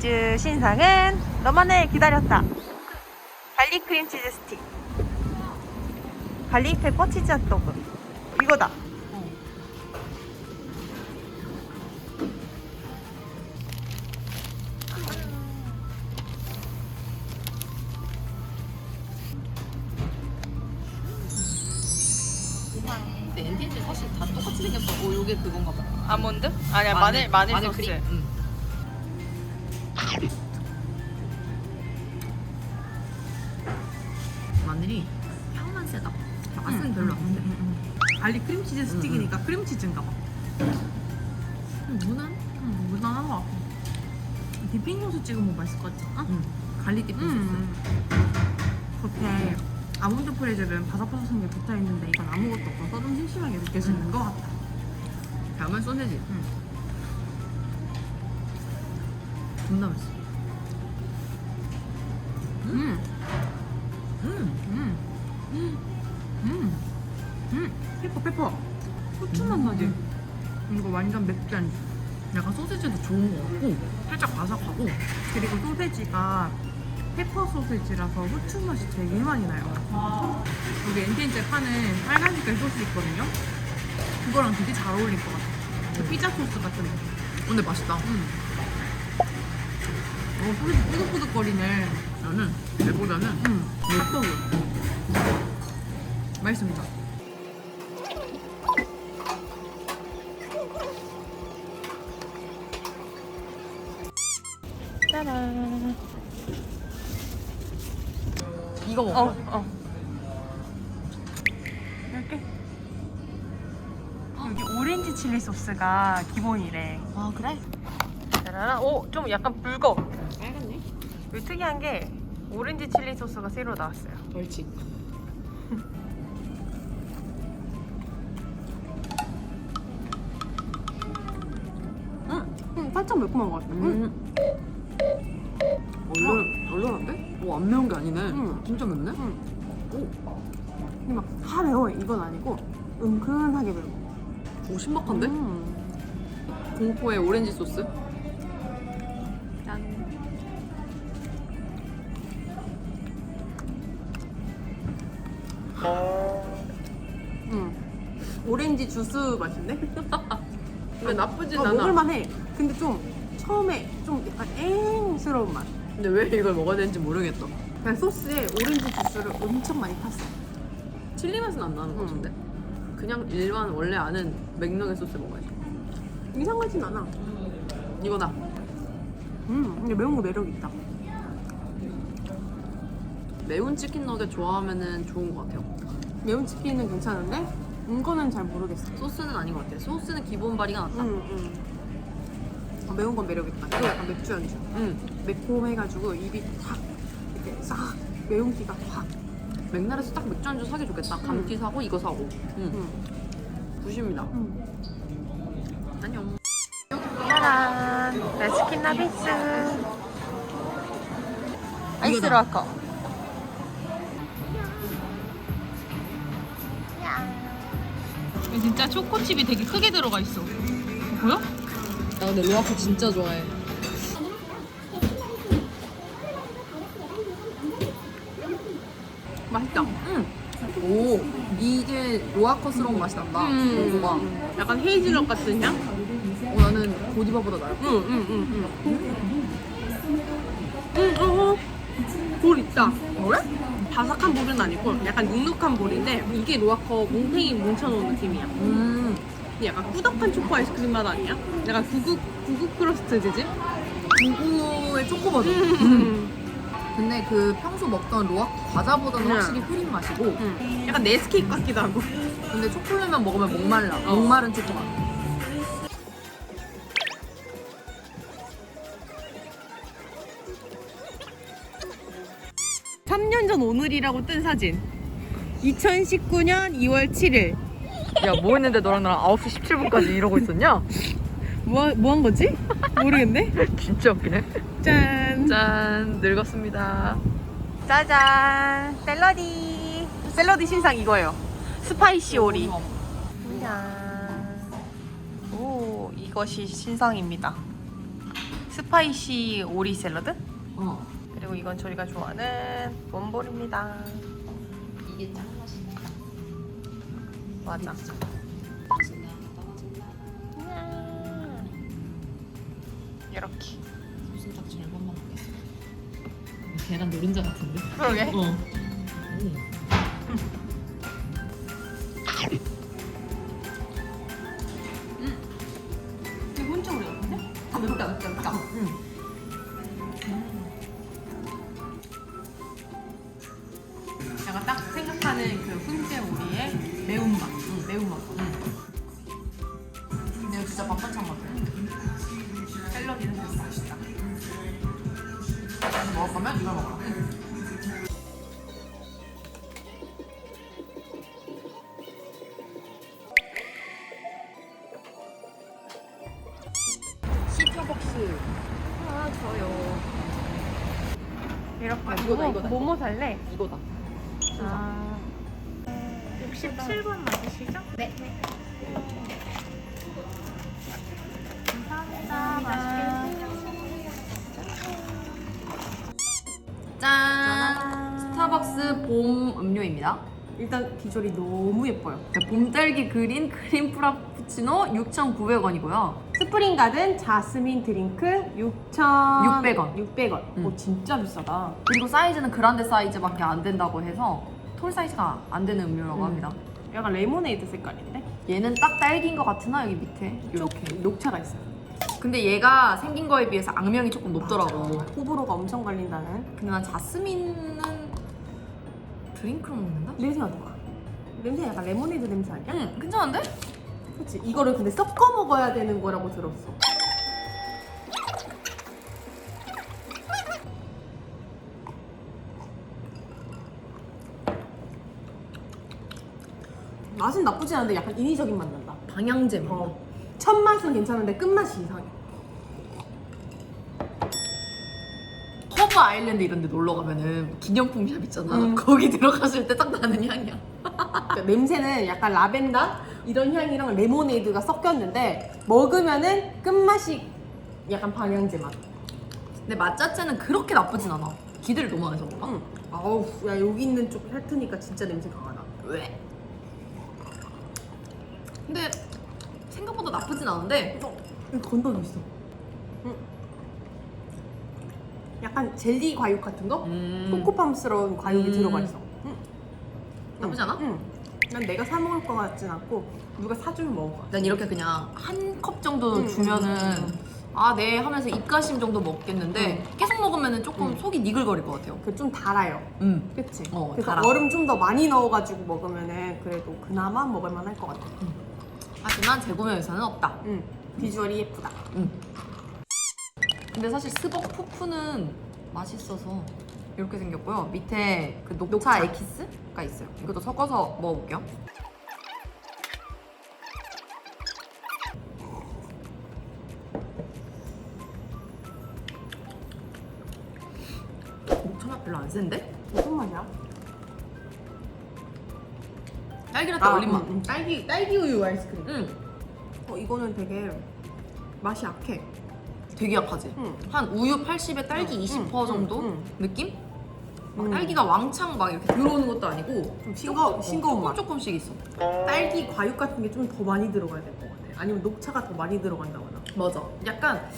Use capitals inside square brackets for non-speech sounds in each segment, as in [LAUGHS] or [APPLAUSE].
엔티엔즈 신상은 너만을 기다렸다. 갈릭 크림치즈 스틱. 갈릭 페퍼 치즈 핫도그. 이거다. 근데 엔티엔지 사실 다 똑같이 생겼어. 어, 요게 그건가 봐. 아몬드? 아니야 마늘 마늘, 소스. 크림. 응. 마늘이 향만 세다. 맛은 별로 안 돼. 갈릭 크림치즈 스틱이니까 크림치즈인가 봐. 음, 무난? 음, 무난한 것 같아. 디핑 소스 찍으면 뭐 맛있을 것 같지 않아? 응. 갈릭 디핑 소스. 음. 겉에 아몬드 프레젤은 바삭바삭한 게 붙어 있는데 이건 아무것도 없어서 좀 심심하게 느껴지는 것 같다. 다음은 소세지. 응. 존나 맛있어. 음, 음. 페퍼 페퍼. 후추 맛 나지? 이거 완전 맥주 안주. 약간 소세지도 좋은 거 같고 살짝 바삭하고 그리고 소세지가 페퍼 소세지라서 후추 맛이 되게 많이 나요. 여기 엔텐제 파는 빨간 색깔 소스 있거든요. 그거랑 되게 잘 어울릴 것 같아. 그 피자 소스 같은 거. 근데 맛있다. 음. 어, 소세지 뿌득뿌득거리네. 나는 얘보다는 음, 핫도그. 맛있습니다. 이거 먹어. 어, 어. 이렇게. 여기 오렌지 칠리 소스가 기본이래. 아 그래? 짜라란. 오, 좀 약간 붉어. 빨갛네. 여기 특이한 게 오렌지 칠리 소스가 새로 나왔어요. 벌칙. [LAUGHS] 음, 살짝 매콤한 것 같아. 음. 얼른 얼른한데? 오 안 매운 게 아니네. 응. 진짜 맵네. 음. 오, 근데 막다 매워. 이건 아니고 은근하게 매워. 오 신박한데? 음. 공포의 오렌지 소스. 짠. 음. 오렌지 주스 맛인데? 근데 [LAUGHS] 나쁘진 어, 않아. 먹을만해. 근데 좀 처음에 좀 약간 앵스러운 맛. 근데 왜 이걸 먹어야 되는지 모르겠다. 그냥 소스에 오렌지 주스를 엄청 많이 탔어. 칠리 맛은 안 나는 것 음. 같은데? 그냥 일반 원래 아는 맥락의 소스 먹어야지. 이상하진 않아. 이거다. 음, 근데 매운 거 매력 있다. 매운 치킨 너겟 좋아하면은 좋은 것 같아요. 매운 치킨은 괜찮은데 이거는 잘 모르겠어. 소스는 아닌 것 같아요. 소스는 기본 바리가 낫다. 음, 음. 어, 매운 건 매력 있다. 이거 약간 맥주 안주. 응. 매콤해가지고 입이 탁 이렇게 싹 매운기가 확. 맥날에서 딱 맥주 한주 사기 좋겠다. 감튀 사고 이거 사고. 응. 음. 부십니다. 음. 안녕. 짜란. 레스킨 나비스. 아이스 라커. 진짜 초코칩이 되게 크게 들어가 있어. 보여? 나 근데 로아코 진짜 좋아해. 맛있다. 응. 오, 이게 로아커스러운 맛이 난다. 음. 약간 헤이즐넛 같은 향? 어, 나는 고디바보다 나요. 응, 응, 응, 응. 응, 어, 어. 볼 있다. 그래? 바삭한 볼은 아니고 약간 눅눅한 볼인데 이게 로아커 뭉탱이 뭉쳐놓은 느낌이야. 음. 약간 꾸덕한 초코 아이스크림 맛 아니야? 약간 구구 구구 크러스트 되지? 구구의 초코 버전. 음. 근데 그 평소 먹던 로아코 과자보다는 응. 확실히 흐린 맛이고 음. 약간 네스케이크 같기도 하고. 근데 초콜릿만 먹으면 목말라. 어. 목마른 초코 맛. 3년 전 오늘이라고 뜬 사진. 2019년 2월 7일. 야, 뭐 했는데 너랑 나랑 9시 17분까지 이러고 있었냐? 뭐, 뭐 한 거지? 모르겠네. [LAUGHS] 진짜 웃기네. 짠. 짠, 늙었습니다. 짜잔. 샐러디. 샐러디 신상 이거예요. 스파이시 오리. 짠. 오, 이것이 신상입니다. 스파이시 오리 샐러드. 어. 그리고 이건 저희가 좋아하는 원볼입니다. 이게 짱 맛있다. 맞아. 떨어진다. 이렇게. 무슨 딱 절반만 먹겠어. 계란 노른자 같은데? 그러게. 어. 이거 혼자 오래 같은데? 아 맵다 맵다 맵다. 제 뭐뭐- 살래? 이거다. 아. 67번 맞으시죠? 네. 감사합니다. 맛있게 짠. 스타벅스 봄 음료입니다. 일단 비주얼이 너무 예뻐요. 네, 봄딸기 그린 크림 프라푸치노 6,900원이고요. 스프링 가든 자스민 드링크 6,600원. 600원. 600원. 음. 오 진짜 비싸다. 그리고 사이즈는 그란데 사이즈밖에 안 된다고 해서 톨 사이즈가 안 되는 음료라고 음. 합니다. 약간 레모네이드 색깔인데? 얘는 딱 딸기인 것 같으나 여기 밑에 이렇게. 쪽 녹차가 있어요. 근데 얘가 생긴 거에 비해서 악명이 조금 높더라고. 호불호가 엄청 갈린다는 근데 난 자스민은 드링크로 먹는다? 냄새가 좋아. 냄새 약간 레모네이드 냄새 아니야? 응, 괜찮은데? 그치 이거를 근데 섞어 먹어야 되는 거라고 들었어. 맛은 나쁘지 않은데 약간 인위적인 맛 난다. 방향제 맛. 어. 첫 맛은 괜찮은데 끝맛이 이상해. 허브 아일랜드 이런 데 놀러 가면은 기념품 샵 있잖아. 음. 거기 들어갔을 때 딱 나는 향이야. [LAUGHS] 그러니까 냄새는 약간 라벤더 이런 향이랑 레모네이드가 섞였는데 먹으면은 끝맛이 약간 방향제 맛. 근데 맛 자체는 그렇게 나쁘진 않아. 기대를 너무 안 해서 그런가? 응. 아우 야 여기 있는 쪽 핥으니까 진짜 냄새 강하다. 왜? 근데 생각보다 나쁘진 않은데 어, 여기 건더기 있어. 응. 약간 젤리 과육 같은 거? 음. 코코팜스러운 과육이 음. 들어가 있어. 응. 나쁘지 않아? 응. 난 내가 사 먹을 것 같진 않고 누가 사주면 먹을 것 같아. 난 이렇게 그냥 한 컵 정도 음, 주면은 음, 아네 하면서 입가심 정도 먹겠는데 계속 먹으면은 조금 음. 속이 니글거릴 것 같아요. 그 좀 달아요. 음. 그치? 어, 그래서 달아. 얼음 좀 더 많이 넣어가지고 먹으면은 그래도 그나마 먹을만 할 것 같아. 하지만 재구매 의사는 없다. 응. 비주얼이 예쁘다. 음. 근데 사실 스벅 푸푸는 맛있어서 이렇게 생겼고요. 밑에 그 녹차, 녹차. 에키스가 있어요. 이것도 섞어서 먹어볼게요. 녹차 맛 별로 안 센데? 무슨 맛이야? 딸기라떼 올린 맛. 음, 음. 딸기 딸기 우유 아이스크림. 응. 어 이거는 되게 맛이 약해. 되게 약하지? 응. 한 우유 80에 딸기 응, 20% 응, 정도 응, 느낌? 막 음. 딸기가 왕창 막 이렇게 들어오는 것도 아니고 좀 싱거 싱거운 조금 맛. 조금씩 있어. 딸기 과육 같은 게 좀 더 많이 들어가야 될 것 같아. 아니면 녹차가 더 많이 들어간다거나. 맞아. 약간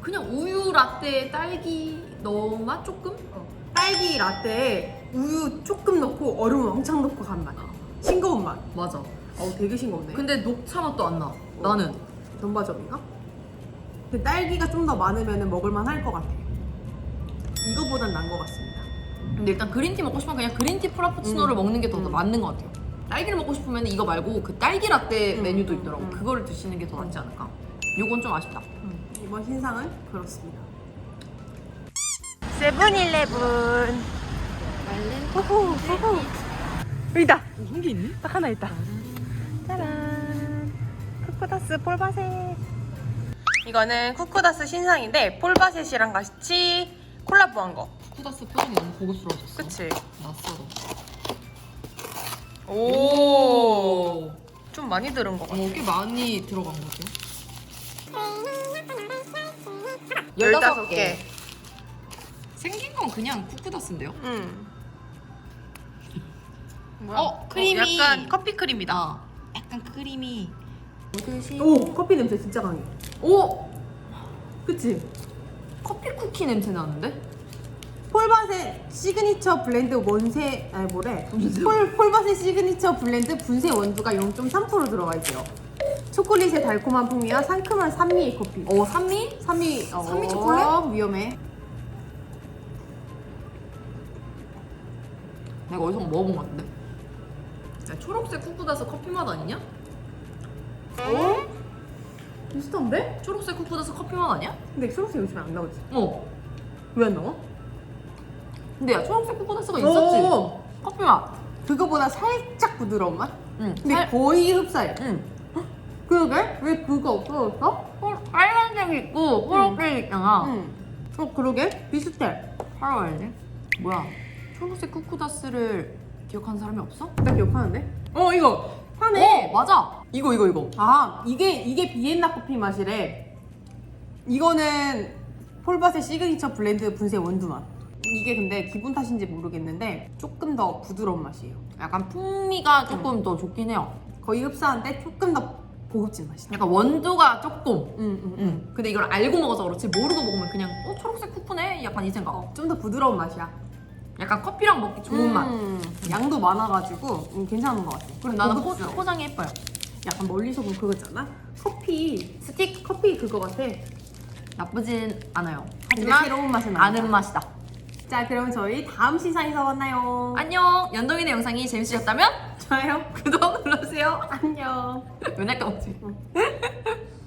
그냥 우유 라떼에 딸기 넣은 맛 조금? 어. 딸기 라떼에 우유 조금 넣고 얼음 왕창 넣고 간 맛. 싱거운 맛. 맞아. 어우 되게 싱거운데. 근데 녹차 맛도 안 나. 나는. 전바점인가? 근데 딸기가 좀 더 많으면 먹을만 할 것 같아. 이거보단 난 것 같습니다. 근데 일단 그린티 먹고 싶으면 그냥 그린티 프라푸치노를 음. 먹는 게더 음. 맞는 것 같아요. 딸기를 먹고 싶으면 이거 말고 그 딸기 라떼 음, 메뉴도 음, 있더라고. 음. 그거를 드시는 게 더 낫지 않을까? 요건 좀 아쉽다. 이번 신상은 그렇습니다. 세븐일레븐. 후후 후후. 여기다. 한게 있네? 딱 하나 있다. 짜란. 쿠쿠다스 폴바셋. 이거는 쿠쿠다스 신상인데 폴바셋이랑 같이 콜라보한 거. 쿠다스 표정이 너무 고급스러워졌어. 그치? 낯설어. 오. 좀 많이 들은 거 같아. 어, 꽤 많이 들어간 것 같아요. 15개. 생긴 건 그냥 쿠쿠다스인데요? 응. 뭐야? 어, 크림이. 약간 커피 크림이다. 아, 약간 크림이. 오 커피 냄새 진짜 강해. 오! 그치? 커피 쿠키 냄새 나는데? 폴바의 시그니처 블렌드 원세 아니 뭐래? 폴 폴바의 시그니처 블렌드 분쇄 원두가 0.3% 들어가 있대요. 초콜릿의 달콤한 풍미와 상큼한 산미의 커피. 오, 산미? 산미 어, 산미 초콜릿? 위험해. 내가 어디서 먹어본 것 같은데? 야, 초록색 쿠쿠다스 커피 맛 아니냐? 어? 비슷한데? 초록색 쿠쿠다스 커피 맛 아니야? 근데 초록색 요즘에 안 나오지? 어. 왜 안 나와? 근데 야, 초록색 쿠쿠다스가 있었지? 어, 커피 맛. 그거보다 살짝 부드러운 맛? 응. 근데 살- 거의 흡사해. 응. 그러게? 왜 그거 없어졌어? 호- 빨간색 있고 초록색 있잖아. 응. 어 그러게? 비슷해. 팔아야지. 뭐야? 초록색 쿠쿠다스를 기억하는 사람이 없어? 나 기억하는데? 어 이거 파네. 어, 맞아. 이거 이거 이거. 아 이게 이게 비엔나 커피 맛이래. 이거는 폴바의 시그니처 블렌드 분쇄 원두 맛. 이게 근데 기분 탓인지 모르겠는데 조금 더 부드러운 맛이에요. 약간 풍미가 조금 더 좋긴 해요. 거의 흡사한데 조금 더 고급진 맛이다. 약간 원두가 조금. 응, 응, 응. 응. 근데 이걸 알고 먹어서 그렇지 모르고 먹으면 그냥 어 초록색 쿠쿠네 약간 이 생각. 좀 더 부드러운 맛이야. 약간 커피랑 먹기 좋은 맛. 음, 양도 많아가지고 음, 괜찮은 것 같아. 그리고 나는 포, 고급스러워. 포장이 예뻐요. 약간 멀리서 보면 그거 있잖아? 커피 스틱 커피 그거 같아. 나쁘진 않아요. 근데 하지만 새로운 맛은 아니다. 아는 맛이다. 자 그럼 저희 다음 시상에서 만나요. 안녕. 연동이네 영상이 재밌으셨다면 좋아요. 구독 눌러주세요. 안녕. [LAUGHS] 맨날 까먹지. [LAUGHS]